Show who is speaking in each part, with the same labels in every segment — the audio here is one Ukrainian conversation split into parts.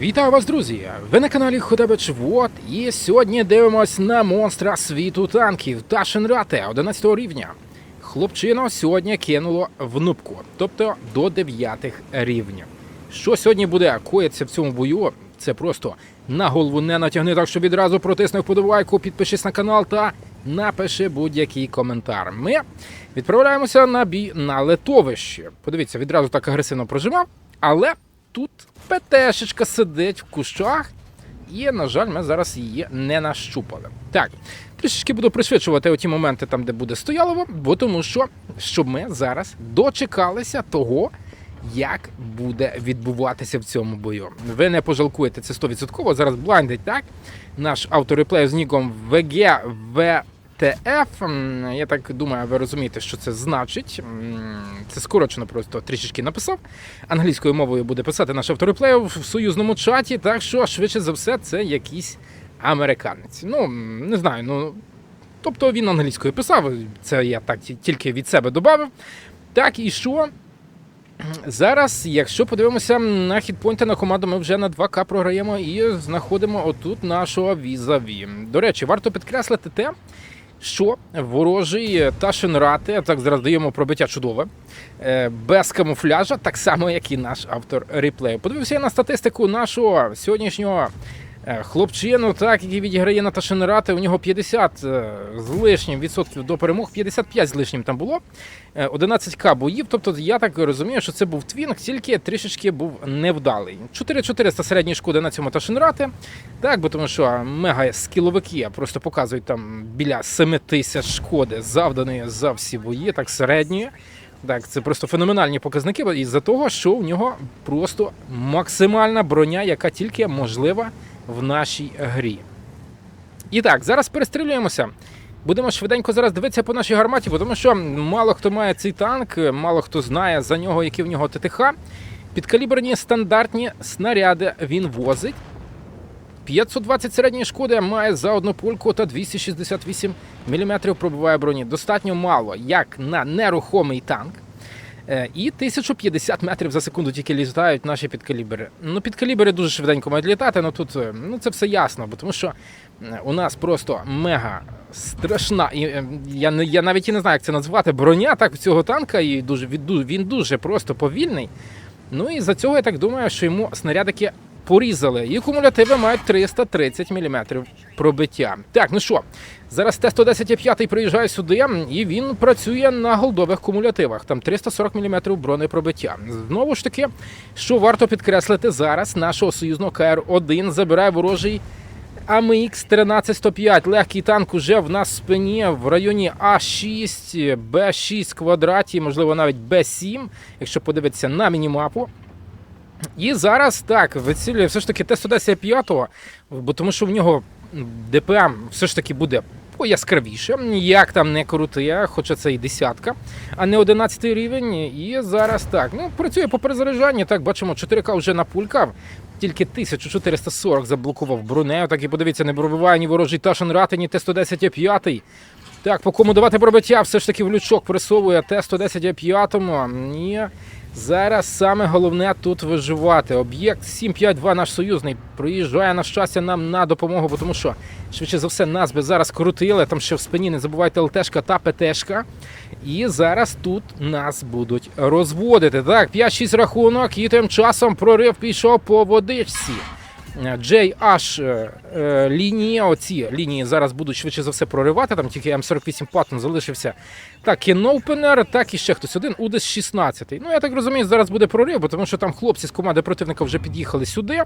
Speaker 1: Вітаю вас, друзі! Ви на каналі Ходабич Вот, і сьогодні дивимось на монстра світу танків Ташенрате 11 рівня. Хлопчино сьогодні кинуло в нубку, тобто до 9 рівня. Що сьогодні буде коїться в цьому бою? Це просто на голову не натягни, так що відразу протисни вподобайку, підпишись на канал та напиши будь-який коментар. Ми відправляємося на бій на летовище. Подивіться, відразу так агресивно прожимав, але тут ПТшечка сидить в кущах, і, на жаль, ми зараз її не нащупали. Так, трішечки буду пришвидшувати оті моменти там, де буде стоялово, бо тому що щоб ми зараз дочекалися того, як буде відбуватися в цьому бою. Ви не пожалкуєте це 100%. Зараз блайндить так. Наш автореплей з ніком VGVTF. М, Я так думаю, ви розумієте, що це значить. Це скорочено просто трішечки написав. Англійською мовою буде писати наш автореплей в союзному чаті, так що швидше за все це якийсь американець. Ну, не знаю, ну. Тобто він англійською писав, це я так тільки від себе додав. Так, і що? Зараз, якщо подивимося на хітпойнти на команду, ми вже на 2К програємо і знаходимо отут нашого візаві. До речі, варто підкреслити те, що ворожий Ташенрати, так зараз даємо пробиття чудове, е, без камуфляжа, так само, як і наш автор реплею. Подивився я на статистику нашого сьогоднішнього е, хлопчину, так, який відіграє на Ташенрати. У нього 50 е, з лишнім відсотків до перемог, 55 з лишнім там було. Е, 11к боїв. Тобто я так розумію, що це був твінг, тільки трішечки був невдалий. 4400 середньої шкоди на цьому Ташенрати. Так, бо тому що мега скіловики просто показують там біля 7000 шкоди, завданої за всі бої, так середньої. Так, це просто феноменальні показники із-за того, що у нього просто максимальна броня, яка тільки можлива в нашій грі. І так, зараз перестрілюємося. Будемо швиденько зараз дивитися по нашій гарматі, тому що мало хто має цей танк, мало хто знає за нього, які в нього ТТХ. Підкаліберні стандартні снаряди він возить. 520 середньої шкоди має за одну пульку та 268 мм пробиває броні. Достатньо мало, як на нерухомий танк. Е, І 1050 метрів за секунду тільки літають наші підкалібери. Ну, підкалібери дуже швиденько мають літати, але тут е, ну, це все ясно, бо тому що е, у нас просто мега страшна. І, я, я навіть і не знаю, як це назвати. Броня так цього танка, і дуже, він дуже просто повільний. Ну і за цього я так думаю, що йому снарядики порізали. І кумулятиви мають 330 мм пробиття. Так, ну що, зараз Т-110-5 приїжджає сюди, і він працює на голдових кумулятивах. Там 340 мм бронепробиття. Знову ж таки, що варто підкреслити зараз, нашого союзного КР-1 забирає ворожий АМХ 13105. Легкий танк уже в нас в спині в районі А6, Б6 квадраті, можливо, навіть Б7, якщо подивитися на мінімапу. І зараз так, вицілює все ж таки Т-110-5, бо тому що в нього ДПМ все ж таки буде пояскравіше, як там не крути, хоча це і десятка, а не 11 рівень. І зараз так, ну працює по перезаряджанні, так бачимо, 4К вже напулькав, тільки 1440 заблокував бронею. Так і подивіться, не пробиває ні ворожий Ташен Рати, ні Т-110-5. Так, по кому давати пробиття, все ж таки в лючок пресовує Т-110-5. І зараз саме головне тут виживати. Об'єкт 752 наш союзний приїжджає на щастя нам на допомогу, тому що швидше за все нас би зараз крутили. Там ще в спині не забувайте ЛТшка та ПТшка. І зараз тут нас будуть розводити. Так, 5-6 рахунок, і тим часом прорив пішов по водичці. JH е, е, лінії, оці лінії зараз будуть швидше за все проривати. Там тільки М48 Platinum залишився. Так, Кінопенер, так і ще хтось один, Удес 16. Ну, я так розумію, зараз буде прорив, тому що там хлопці з команди противника вже під'їхали сюди.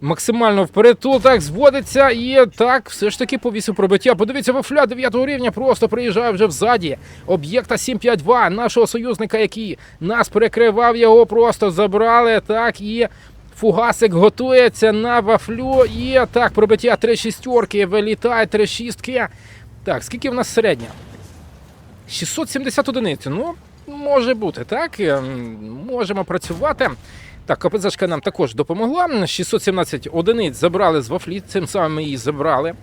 Speaker 1: Максимально вперед. Тут так зводиться і так, все ж таки повісив пробиття. Подивіться, вафля 9 рівня просто приїжджає вже взаді. Об'єкта 752 нашого союзника, який нас перекривав, його просто забрали. Так і. Фугасик готується на вафлю. І так, пробиття три шістерки, вилітає три шістки. Так, скільки в нас середня? 670 одиниць. Ну, може бути, так. Ем, Можемо працювати. Так, КПЗшка нам також допомогла. 617 одиниць забрали з вафлі, цим самим ми її забрали.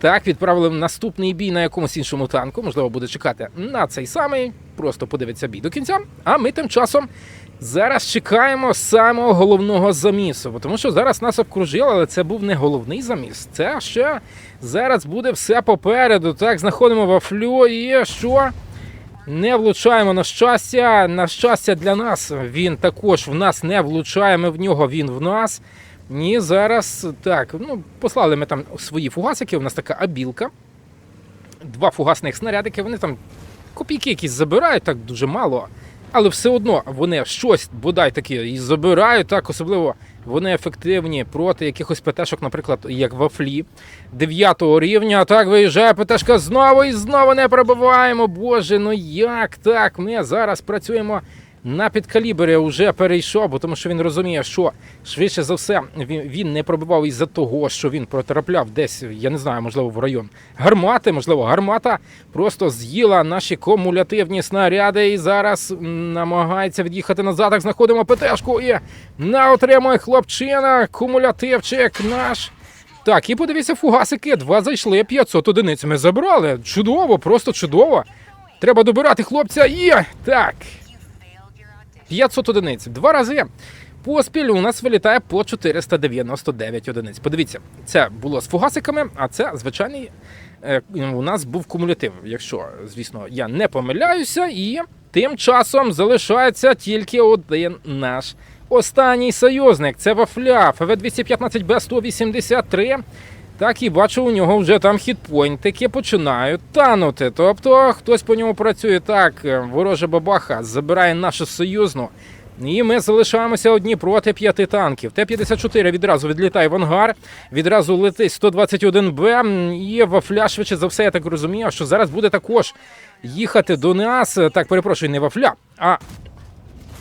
Speaker 1: Так, відправили в наступний бій на якомусь іншому танку. Можливо, буде чекати на цей самий. Просто подивиться бій до кінця. А ми тим часом Зараз чекаємо самого головного замісу, тому що зараз нас обкружили, але це був не головний заміс. Це ще зараз буде все попереду. Так, знаходимо вафлю і що? Не влучаємо на щастя. На щастя для нас він також в нас не влучає. Ми в нього, він в нас. Ні, зараз так. Ну, послали ми там свої фугасики. У нас така абілка. Два фугасних снарядики. Вони там копійки якісь забирають, так дуже мало. Але все одно вони щось бодай таке і забирають, так особливо вони ефективні проти якихось ПТшок, наприклад, як вафлі 9 рівня. Так виїжджає ПТшка знову і знову не пробиваємо. Боже, ну як так? Ми зараз працюємо на підкалібері вже перейшов, тому що він розуміє, що швидше за все він, він не пробивав із-за того, що він протрапляв десь, я не знаю, можливо, в район гармати, можливо, гармата просто з'їла наші кумулятивні снаряди і зараз намагається від'їхати назад. Так знаходимо ПТшку і на отримує хлопчина, кумулятивчик наш. Так, і подивіться, фугасики, два зайшли, 500 одиниць ми забрали. Чудово, просто чудово. Треба добирати хлопця і так. 500 одиниць. Два рази поспіль у нас вилітає по 499 одиниць. Подивіться, це було з фугасиками, а це звичайний е, у нас був кумулятив. Якщо, звісно, я не помиляюся, і тим часом залишається тільки один наш останній союзник. Це Вафля, ФВ-215Б 183. Так, і бачу, у нього вже там хітпойнтики починають танути. Тобто хтось по ньому працює так, е, ворожа бабаха забирає нашу союзну. І ми залишаємося одні проти п'яти танків. Т-54 відразу відлітає в ангар, відразу летить 121Б. м, І вафля, швидше за все, я так розумію, що зараз буде також їхати до нас. Так, перепрошую, не вафля, а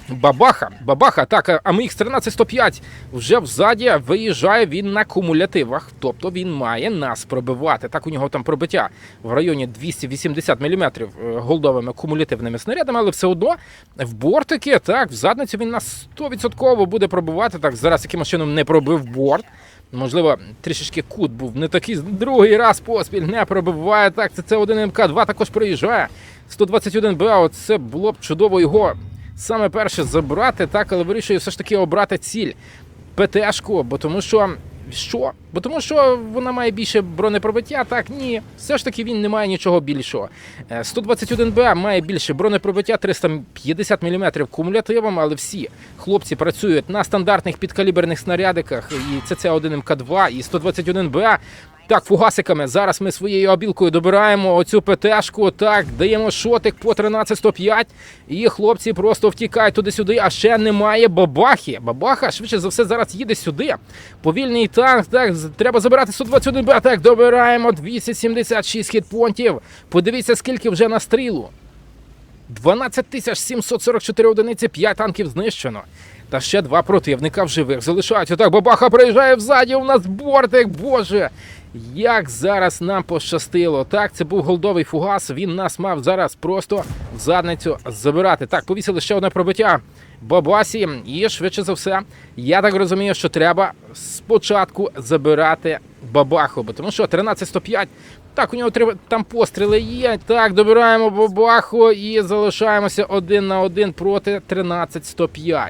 Speaker 1: Бабаха, бабаха, так, а МХ 13105 вже взаді виїжджає він на кумулятивах, тобто він має нас пробивати. Так, у нього там пробиття в районі 280 мм голдовими кумулятивними снарядами, але все одно в бортики, так, в задницю він нас 100% буде пробивати. Так, зараз якимось чином не пробив борт. Можливо, трішечки кут був не такий другий раз поспіль не пробиває. Так, це це 1 МК-2 також приїжджає. 121 БА, це було б чудово його саме перше забрати, так, але вирішує все ж таки обрати ціль ПТшку, бо тому що. Що? Бо тому що вона має більше бронепробиття, так ні. Все ж таки він не має нічого більшого. Е, 121Б має більше бронепробиття, 350 мм кумулятивом, але всі хлопці працюють на стандартних підкаліберних снарядиках. І це 1 МК2 і 121Б. Так, фугасиками. Зараз ми своєю обілкою добираємо оцю ПТшку. Так, даємо шотик по 13-105. І хлопці просто втікають туди-сюди. А ще немає бабахи. Бабаха швидше за все зараз їде сюди. Повільний танк. Так, треба забирати 121 Б. Так, добираємо 276 хітпонтів. Подивіться, скільки вже на стрілу. 12 тисяч 744 одиниці, 5 танків знищено. Та ще два противника в живих залишаються. Так, бабаха приїжджає взаді. У нас бортик. Боже. Як зараз нам пощастило. Так, це був голдовий фугас. Він нас мав зараз просто в задницю забирати. Так, повісили ще одне пробиття бабасі. І швидше за все, я так розумію, що треба спочатку забирати бабаху. Бо тому що 13-105 так, у нього треба там постріли є. Так, добираємо бабаху і залишаємося один на один проти 13-105.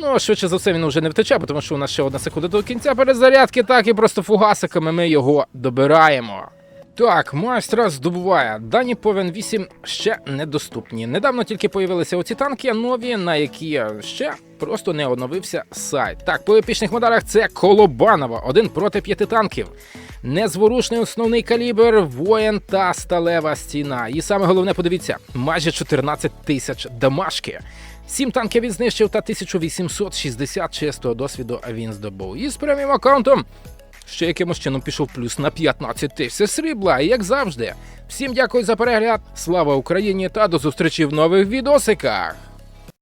Speaker 1: Ну, швидше за все, він вже не втече, тому що у нас ще одна секунда до кінця перезарядки, так і просто фугасиками ми його добираємо. Так, майстра здобуває. Дані повен 8 ще недоступні. Недавно тільки появилися оці танки нові, на які ще просто не оновився сайт. Так, по епічних медалях це Колобанова, один проти п'яти танків. Незворушний основний калібр, воїн та сталева стіна. І саме головне, подивіться, майже 14 тисяч дамашки. Сім танків він знищив та 1860 чистого досвіду він здобув. І з преміум аккаунтом ще якимось чином пішов плюс на 15 тисяч срібла, як завжди. Всім дякую за перегляд. Слава Україні та до зустрічі в нових відосиках.